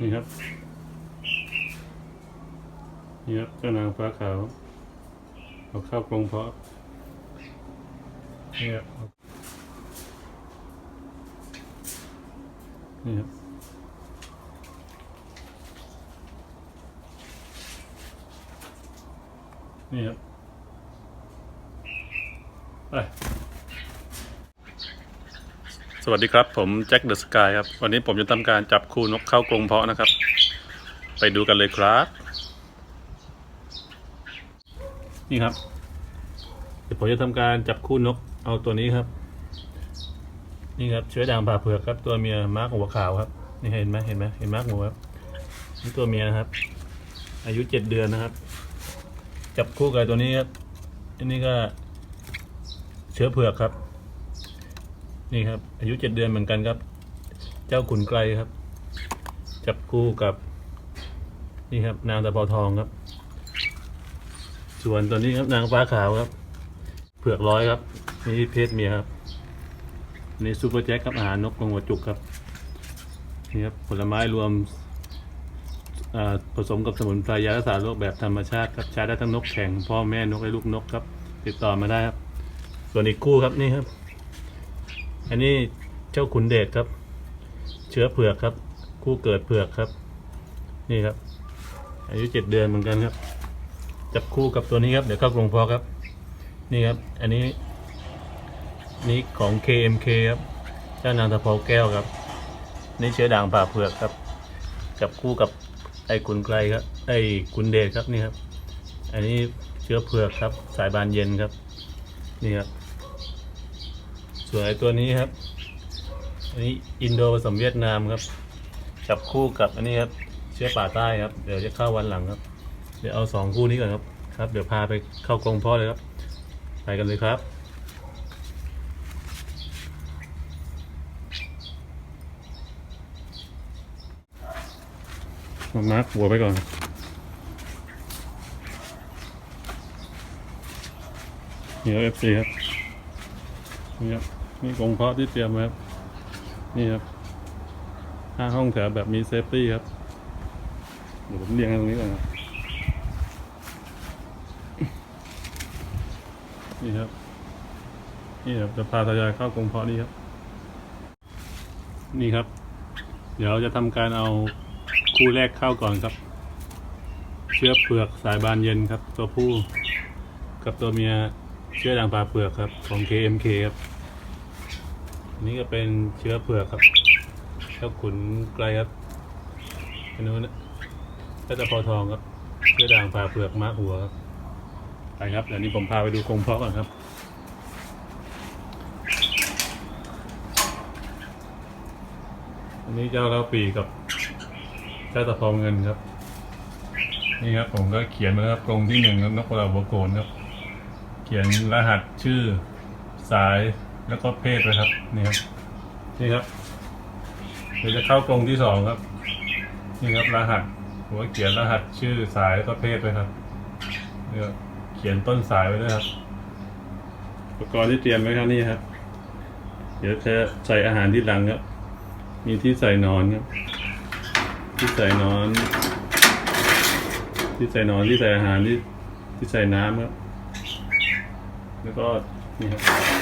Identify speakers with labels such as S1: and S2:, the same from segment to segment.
S1: นี่ครับ นี่ครับเจ้านางฟ้าขาวเอาเข้ากรงเพาะนี่ครับนี่ครับนี่ครับไป สวัสดีครับ ผมแจ็คเดอะสกายครับ วันนี้ผมจะทำการจับคู่นกเข้ากรงเพาะนะครับ ไปดูกันเลยครับ นี่ครับ เดี๋ยวผมจะทำการจับคู่นกเอาตัวนี้ครับ นี่ครับเชื้อด่างผ่าเผือกครับตัวเมียมาร์กหัวขาวครับนี่เห็นไหมเห็นไหมเห็นมาร์กหัวครับนี่ตัวเมียนะครับ อายุเจ็ดเดือนนะครับ จับคู่กับตัวนี้ครับอันนี้ก็เชื้อเผือกครับ นี่ครับ อายุเจ็ดเดือนเหมือนกันครับ เจ้าขุนไกลครับ จับคู่กับ นี่ครับ นางตะเภาทองครับ ส่วนตัวนี้ครับนางฟ้าขาวครับ เผือกร้อยครับ นี่เพศเมียครับนี่ซูเปอร์แจ็คครับอาหารนกกรงหัวจุกครับนี่ครับผลไม้รวมผสมกับสมุนไพรยารักษาโรคแบบธรรมชาติครับใช้ได้ทั้งนกแข็งพ่อแม่นกและลูกนกครับ ติดต่อมาได้ครับ ส่วนอีกคู่ครับนี่ครับ อันนี้เจ้าขุนเดชครับ เชื้อเผือกครับ คู่เกิดเผือกครับ นี่ครับ อายุเจ็ดเดือนเหมือนกันครับ จับคู่กับตัวนี้ครับ เดี๋ยวเข้ากรงพอครับ นี่ครับ อันนี้ นี่ของ KMK ครับ เจ้านางตะเภาแก้วครับ นี่เชื้อด่างผ่าเผือกครับ จับคู่กับไอ้ขุนไกลครับ ไอ้ขุนเดชครับนี่ครับ อันนี้เชื้อเผือกครับ สายบานเย็นครับ นี่ครับ สวนไอ้ตัวนี้ครับ อันนี้อินโดผสมเวียดนามครับ จับคู่กับอันนี้ครับ เชื้อป่าใต้ครับ เดี๋ยวจะเข้าวันหลังครับ เดี๋ยวเอาสองคู่นี้ก่อนครับ ครับ เดี๋ยวพาไปเข้ากรงพ่อเลยครับ ไปกันเลยครับมามาร์คหัวไปก่อนนี่ครับ FC ครับนี่ครับ นี่กรงเพาะที่เตรียมครับ นี่ครับห้าห้องแถวแบบมีเซฟตี้ครับ เดี๋ยวผมเรียงตรงนี้ก่อนครับ นี่ครับ นี่ครับจะพาทายอยเข้ากรงเพาะนี่ครับ นี่ครับ เดี๋ยวจะทำการเอาคู่แรกเข้าก่อนครับ เชื้อเผือกสายบานเย็นครับ ตัวผู้ กับตัวเมียเชื้อด่างปลาเผือกครับ ของ KMK ครับ นนี้ก็เป็นเชื้อเผือกครับเจ้าขุนไกลครับอันนู้นนะก็จะพอทองครับเชื้อด่างปลาเผือกม้าหัวครับไปครับเดี๋ยวนี้ผมพาไปดูกรงเพาะก่อนครับอันนี้เจ้าเล้าปีกับเจ้าตะเภาเงินครับ นี่ครับผมก็เขียนมาครับกรงที่หนึ่งครับนกกระลาหัวโกนครับ เขียนรหัสชื่อสาย แล้วก็เพศไว้ครับนี่ครับนี่ครับเดี๋ยวจะเข้ากรงที่สองครับ นี่ครับรหัสผมก็เขียนรหัสชื่อสายแล้วก็เพศไว้ครับนี่ครับเขียนต้นสายไว้ด้วยครับอุปกรณ์ที่เตรียมไว้ครับนี่ครับ เดี๋ยวจะใส่อาหารที่หลังครับ มีที่ใส่นอนครับ ที่ใส่นอน ที่ใส่นอนที่ใส่อาหารที่ที่ใส่น้ำครับ แล้วก็นี่ครับ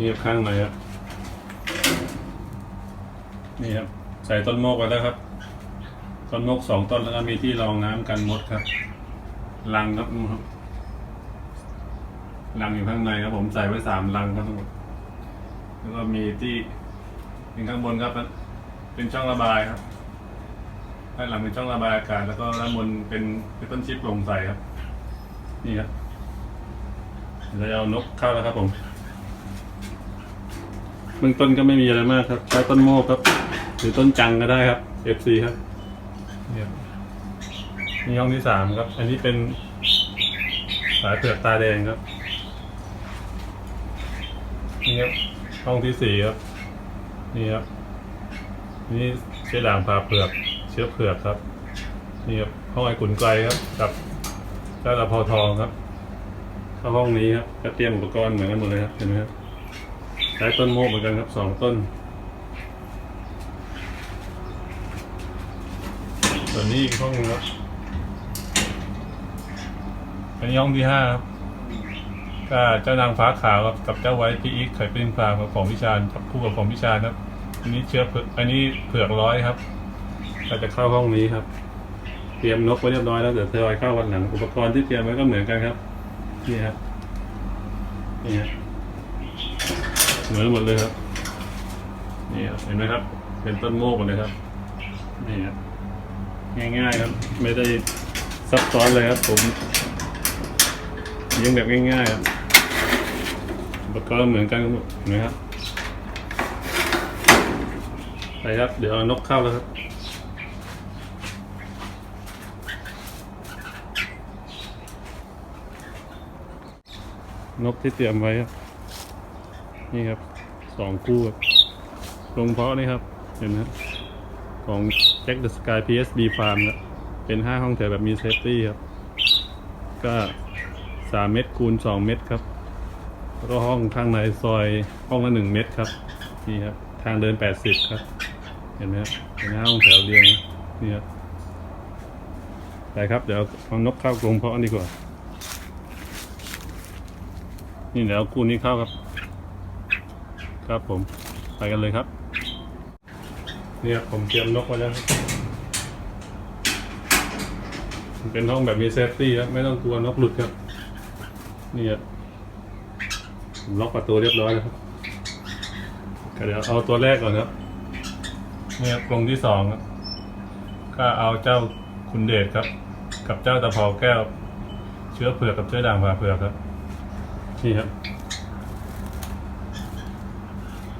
S1: นี่ครับข้างในครับ นี่ครับ ใส่ต้นโมกไว้แล้วครับ ต้นโมกสองต้นแล้วก็มีที่รองน้ำกันมดครับ ลังครับครับลังอยู่ข้างในครับผมใส่ไว้สามลังครับทั้งหมด แล้วก็มีที่เป็นข้างบนครับ เป็นช่องระบายครับด้านหลังเป็นช่องระบายอากาศแล้วก็ด้านบนเป็นเป็นต้นชิปโปร่งใส่ครับ นี่ครับเราจะเอานกเข้าแล้วครับผม เบื้องต้นก็ไม่มีอะไรมากครับ ใช้ต้นโมกครับ หรือต้นจังก็ได้ครับ FC ครับนี่ครับนี่ห้องที่สามครับ อันนี้เป็นสายเผือกตาแดงครับนี่ครับห้องที่สี่ครับนี่ครับนี่เชื้อด่างผ่าเผือก เชื้อเผือกครับนี่ครับห้องไอ้ขุนไกลครับ กับเจ้าตะเภาทองครับเข้าห้องนี้ครับก็เตรียมอุปกรณ์เหมือนกันหมดเลยครับเห็นไหมครับ ช้ต้นโมกเหมือนกันครับสองต้น ตัวนี้อีกห้องครับเป็นย่องที่ห้าครับก็เจ้านางฟ้าขาวครับกับเจ้าไว้พี่อีกไข่เป็นปลากับของพิชานครับคู่กับของพิชานครับ อันนี้เชื้อเผือกอันนี้เผือกร้อยครับก็จะเข้าห้องนี้ครับ เตรียมนกไว้เรียบร้อยแล้วเดี๋ยวทยอยเข้าวันหลัง อุปกรณ์ที่เตรียมไว้ก็เหมือนกันครับ นี่ครับนี่ครับ เหมือนหมดเลยครับนี่ครับเห็นไหมครับ เป็นต้นโมกหมดเลยครับนี่ครับง่ายๆครับ ไม่ได้ซับซ้อนเลยครับ ผมเลี้ยงแบบง่ายๆครับอุปกรณ์เหมือนกันหมดเห็นไหมครับไปครับ เดี๋ยวเอานกเข้าแล้วครับนกที่เตรียมไว้ครับ นี่ครับสองคู่ครับลงเพาะนี่ครับ เห็นไหมครับของ Jack the Sky PSB Farm ครับเป็นห้าห้องแถวแบบมีเซฟตี้ครับ ก็สามเมตรคูณสองเมตรครับแล้วก็ห้องข้างในซอยห้องละหนึ่งเมตรครับ นี่ครับ ทางเดินแปดสิบครับ เห็นไหมครับเป็นห้าห้องแถวเรียงนี่ครับไปครับเดี๋ยวเอานกเข้ากรงเพาะดีกว่า นี่เดี๋ยวคู่นี้เข้าครับ ครับผมไปกันเลยครับ เนี่ยผมเตรียมนกไว้แล้วมันเป็นห้องแบบมีเซฟตี้ครับไม่ต้องกลัวนกหลุดครับนี่ครับผมล็อกประตูเรียบร้อยแล้วครับก็เดี๋ยวเอาตัวแรกก่อนครับเนี่ยกรงที่สองครับก็เอาเจ้าคุณเดชครับ กับเจ้าตะเภาแก้ว เชื้อเผือกกับเชื้อด่างผ่าเผือกครับนี่ครับ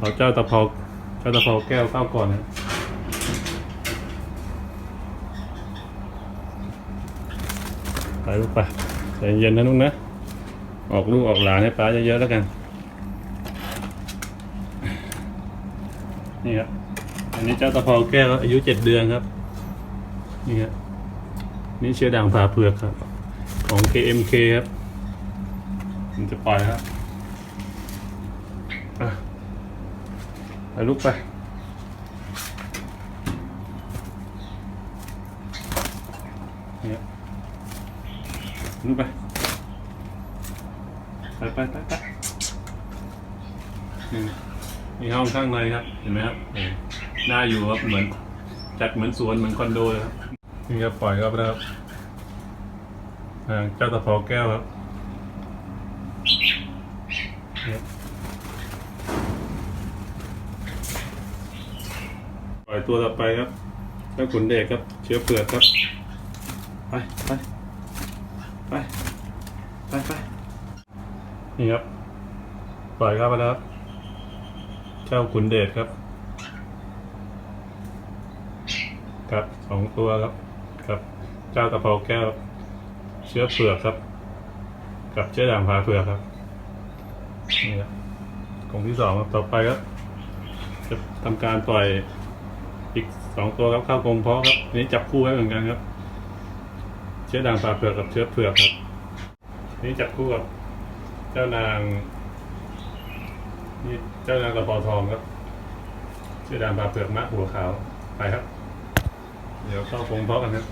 S1: เอาเจ้าตะเภาเจ้าตะเภาแก้วเข้าก่อนนะไปลูกไปใจเย็นนะลูกนะ ออกลูกออกหลานให้ป้าเยอะๆแล้วกัน นี่ครับ อันนี้เจ้าตะเภาแก้วอายุเจ็ดเดือนครับ นี่ครับนี่เชื้อด่างผ่าเผือกครับ ของ KMK ครับผมจะปล่อยครับอะ ไปลุกไป เนี่ยลุกไป ไปไปไปไปนี่มีห้องข้างในครับ เห็นไหมครับน่าอยู่ครับ เหมือน จัดเหมือนสวนเหมือนคอนโดเลยครับ นี่ครับปล่อยครับนะครับอ่เจ้าตะเภาแก้วครับ ปล่อยตัวต่อไปครับเจ้าขุนเดชครับ เชื้อเปลือกครับ ไปไปไปไปไปนี่ครับ ปล่อยครับไปแล้วครับ เจ้าขุนเดชครับ ครับสองตัวครับ ครับ เจ้าตะเภาแก้ว เชื้อเปลือกครับ กับเชื้อด่างผาเปลือกครับ นี่ครับกรงที่สองครับ ต่อไปครับ จะทำการปล่อย อีกสองตัวครับเข้ากรงเพาะครับอันนี้จับคู่ไว้เหมือนกันครับ เชื้อด่างปลาเผือกกับเชื้อเผือกครับอันนี้จับคู่กับเจ้านางนี่เจ้านางกระปอทองครับ เชื้อด่างปลาเผือกมะหัวขาวไปครับ เดี๋ยวเข้ากรงเพาะกันครับ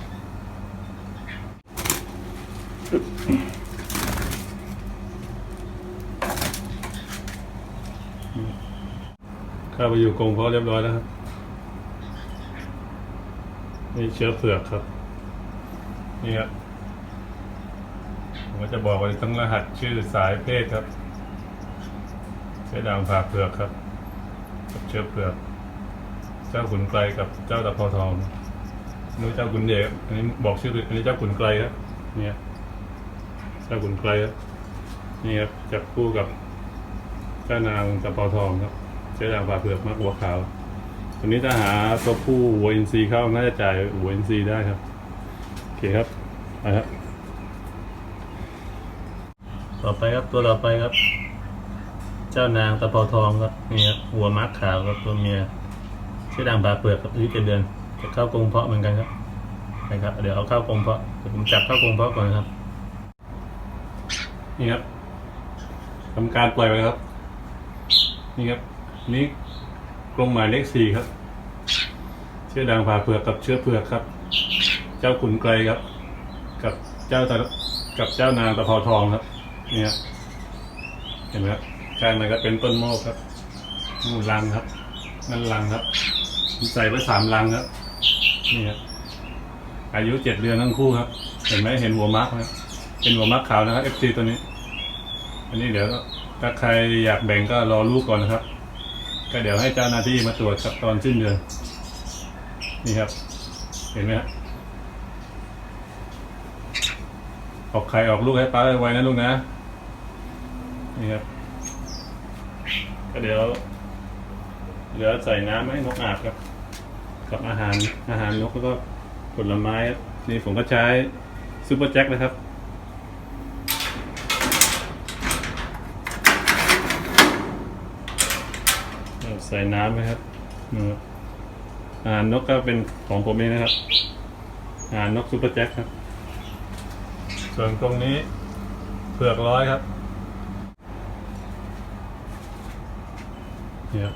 S1: เข้าไปอยู่กรงเพาะเรียบร้อยแล้วครับ นี่เชื้อเผือกครับ นี่ครับผมก็จะบอกไว้ทั้งรหัสชื่อสายเพศครับเชื้อด่างผ่าเผือกครับกับเชื้อเผือก เจ้าขุนไกลกับเจ้าตะเภาทองนู้นเจ้าขุนเดชอันนี้บอกชื่ออันนี้เจ้าขุนไกลครับเนี่ยเจ้าขุนไกลครับนี่ครับจับคู่กับเจ้านางตะเภาทองครับเชื้อด่างผ่าเผือกมากหัวขาว วันนี้ถ้าหาตัวผู้วัวอินทรีเข้าน่าจะจ่ายวัวอินทรีได้ครับ โอเคครับไปครับ ต่อไปครับตัวต่อไปครับ เจ้านางตะเภาทองครับนี่ครับหัวมักขาวครับตัวเมียชื่อด่างปลาเปลือกครับอายุเจ็ดเดือนจะเข้ากรงเพาะเหมือนกันครับนะครับ เดี๋ยวเอาเข้ากรงเพาะเดี๋ยวผมจับเข้ากรงเพาะก่อนครับ นี่ครับทำการปล่อยไปครับ นี่ครับนี่ กรงหมายเลขสี่ครับ เชื้อด่างผ่าเผือกกับเชื้อเผือกครับ เจ้าขุนไกรครับ กับเจ้าตะกับเจ้านางตะเภาทองครับนี่ครับเห็นไหมครับข้างในก็เป็นต้นโมกครับนู่นลังครับ นั่นลังครับ ใส่ไว้สามลังครับ นี่ครับอายุเจ็ดเดือนทั้งคู่ครับ เห็นไหมเห็นหัวมาร์กไหมเป็นหัวมาร์กขาวนะครับ FC ตัวนี้ อันนี้เดี๋ยวถ้าใครอยากแบ่งก็รอลูกก่อนนะครับ ก็เดี๋ยวให้เจ้าหน้าที่มาตรวจครับตอนสิ้นเดือนนี่ครับ เห็นไหมครับออกไข่ออกลูกให้ป้าไว้นะลูกนะ นี่ครับ ก็เดี๋ยวเหลือใส่น้ำให้นกอาบครับ กับอาหารอาหารนกแล้วก็ผลไม้นี่ผมก็ใช้ซูเปอร์แจ็คนะครับ ใส่น้ำไหมครับนี่ครับอาหารนกก็เป็นของผมเองนะครับอาหารนกซูเปอร์แจ็คครับ ส่วนตรงนี้เผือกร้อยครับนี่ครับ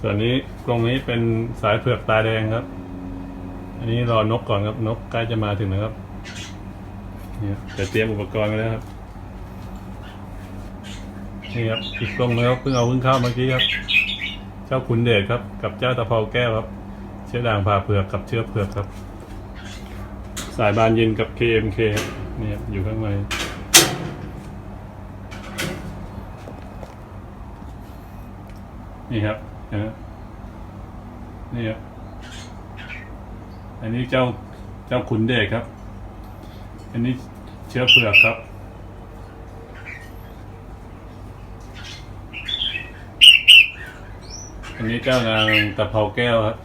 S1: ส่วนนี้ตรงนี้เป็นสายเผือกตาแดงครับ อันนี้รอนกก่อนครับนกใกล้จะมาถึงนะครับนี่ครับแต่เตรียมอุปกรณ์กันแล้วครับ นี่ครับอีกกรงนึงครับเพิ่งเอาเพิ่งเข้าเมื่อกี้ครับ เจ้าขุนเดชครับ กับเจ้าตะเภาแก้วครับ เชื้อด่างผ่าเผือกกับเชื้อเผือกครับ สายบานเย็นกับ KMK ครับนี่ครับอยู่ข้างในนี่ครับนะนี่ครับ อันนี้เจ้าเจ้าขุนเดชครับ อันนี้เชื้อเผือกครับ อันนี้เจ้านางตะเภาแก้วครับ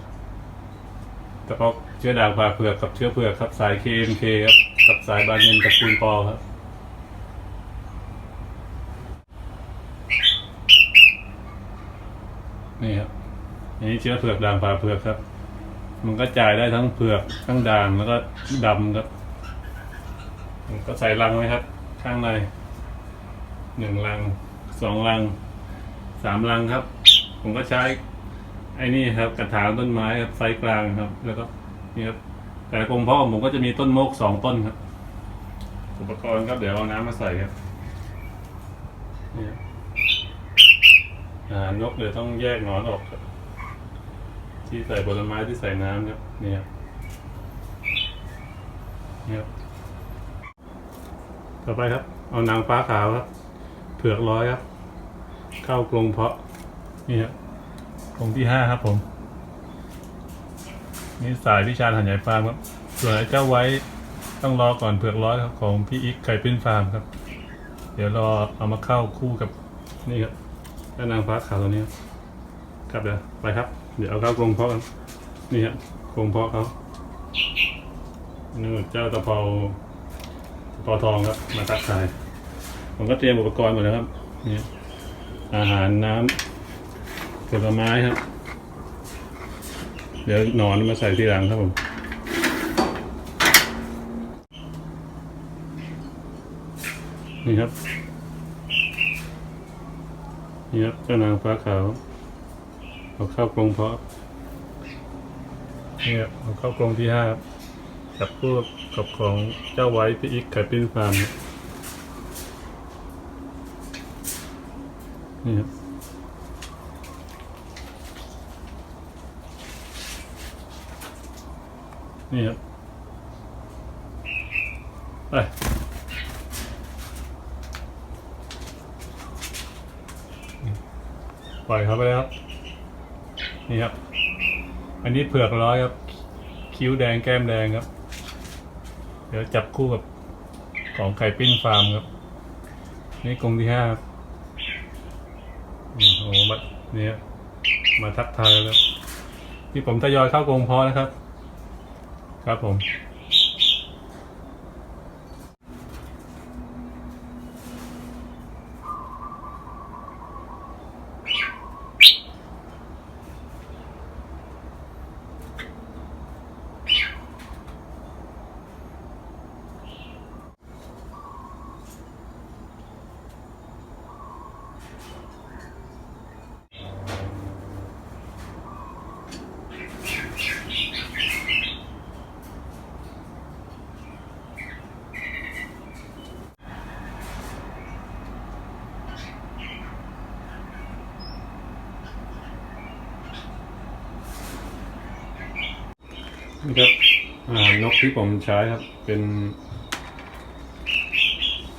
S1: ตะเภาเชื้อด่างผ่าเผือกกับเชื้อเผือกครับสาย KMK ครับกับสายบานเย็นตระกูลปอครับนี่ครับอันนี้เชื้อเผือกด่างผ่าเผือกครับ มันก็จ่ายได้ทั้งเผือกทั้งด่างแล้วก็ดำครับผมก็ใส่รังไว้ครับ ข้างในหนึ่งรังสองรังสามรังครับ ผมก็ใช้ ไอ้นี่ครับกระถางต้นไม้ครับไซส์กลางครับ แล้วก็นี่ครับแต่กรงเพาะขอผมก็จะมีต้นโมกสองต้นครับ อุปกรณ์ครับเดี๋ยวเอาน้ำมาใส่ครับนี่ครับอ่านกเดี๋ยวต้องแยกหนอนออกครับ ที่ใส่ผลไม้ที่ใส่น้ำครับนี่ครับนี่ครับต่อไปครับ เอานางฟ้าขาวครับ เผือกร้อยครับ เข้ากรงเพาะนี่ครับ กรงที่ห้าครับผม นี่สายวิชาญหันใหญ่ฟาร์มครับ ส่วนไอ้เจ้าไว้ต้องรอก่อนเผือกร้อยครับของพี่อีกไก่ปิ้นฟาร์มครับ เดี๋ยวรอเอามาเข้าคู่กับนี่ครับเจ้านางฟ้าขาวตัวนี้ครับเดี๋ยวไปครับ เดี๋ยวเอาเข้ากรงเพาะกันนี่ครับกรงเพาะเขานี่เจ้าตะเภาตะเภาทองครับ มาทักทาย ผมก็เตรียมอุปกรณ์หมดแล้วครับนี่อาหารน้ำ ผลไม้ครับ เดี๋ยวหนอนมาใส่ทีหลังครับผมนี่ครับ นี่ครับเจ้านางฟ้าขาวเอาเข้ากรงเพาะนี่ครับเอาเข้ากรงที่ห้าจับคู่กับของเจ้าไว้พี่อีกไข่ปิ้นฟาร์มนี่ครับ นี่ครับ ไป ปล่อยเขาไปแล้วครับ นี่ครับ อันนี้เผือกร้อยครับ คิ้วแดงแก้มแดงครับ เดี๋ยวจับคู่กับของไข่ปิ้งฟาร์มครับ นี่กรงที่ห้าครับโอ้โหมาเนี่ยมาทักทายแล้วที่ผมทยอยเข้ากรงเพาะนะครับ ครับผม นกที่ผมใช้ครับเป็น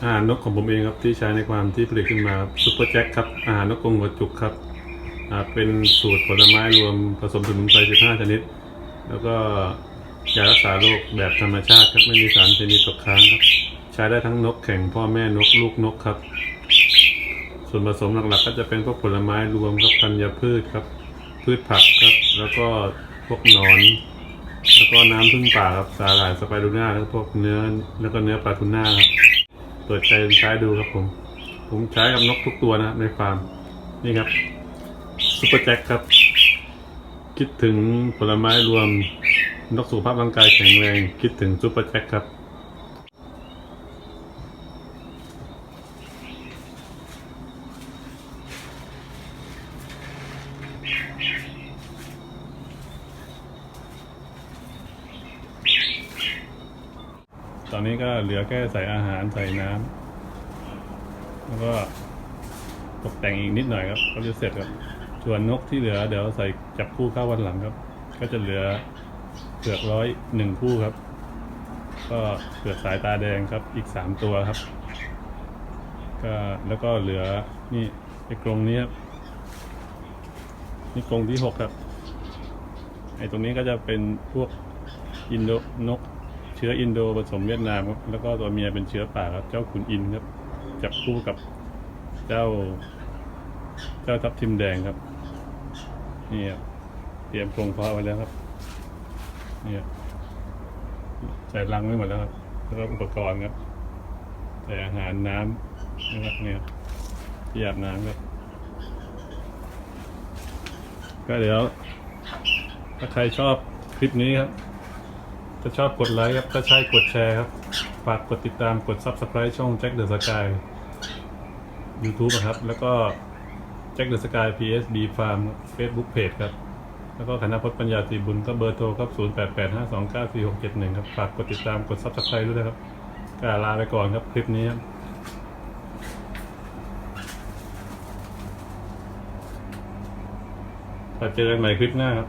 S1: อาหารนกของผมเองครับที่ใช้ในความที่ผลิตขึ้นมาซุปเปอร์แจ็คครับอาหารนกกรงหัวจุกครับเป็นสูตรผลไม้รวมผสมสมุนไพร15 ชนิด แล้วก็ยารักษาโรคแบบธรรมชาติครับไม่มีสารเคมีตกค้างครับใช้ได้ทั้งนกแข่งพ่อแม่นกลูกนกครับ ส่วนผสมหลักๆ ก็จะเป็นพวกผลไม้รวมครับธัญพืชครับ พืชผักครับ แล้วก็พวกหนอน แล้วก็น้ำพึ่งป่าครับสาหร่ายสไปรูน่าแล้วพวกเนื้อแล้วก็เนื้อปลาทูน่าครับเปิดใจใช้ดูครับผม ผมใช้กับนกทุกตัวนะครับในฟาร์มนี่ครับซุปเปอร์แจ็คครับ คิดถึงผลไม้รวมนกสุขภาพร่างกายแข็งแรง คิดถึงซุปเปอร์แจ็คครับ ตอนนี้ก็เห ลือแค่ใส่อาหารใส่น้ำแล้วก็ตกแต่งอีกนิดหน่อยครับก็จะเสร็จครับส่วนนกที่เหลือเดี๋ยวใส่จับคู่เข้าวันหลังครับ ก็จะเหลือเผือกร้อยหนึ่งคู่ครับ ก็เผือกสายตาแดงครับอีกสามตัวครับ ก็แล้วก็เหลือนี่ไอ้กรงนี้ครับนี่กรงที่หกครับไอ้ตรงนี้ก็จะเป็นพวกอินโดนก ชื้ออินโดผสมเวียดนามครับแล้วก็ตัวเมียเป็นเชื้อป่าครับ เจ้าขุนอินครับ จับคู่กับเจ้า เจ้าทับทิมแดงครับนี่ครับเตรียมกรงเพาะไว้แล้วครับนี่ครับใส่รังไว้หมดแล้วครับแล้วก็อุปกรณ์ครับใส่อาหารน้ำนะครับเนี่ยครับที่อาบน้ำครับ ก็เดี๋ยวถ้าใครชอบคลิปนี้ครับ ถ้าชอบกดไลค์ครับ ถ้าใช่กดแชร์ครับ ฝากกดติดตามกด Subscribe ช่อง Jack the Sky YouTube นะครับ แล้วก็ Jack the Sky PSB Farm Facebook Page ครับ แล้วก็คณะพจน์ปัญญาตีบุญก็เบอร์โทรครับ 0885294671 ครับ ฝากกดติดตามกด Subscribe ด้วยนะครับก็ลาไปก่อนครับคลิปนี้ครับเจอกันใหม่คลิปหน้าครับ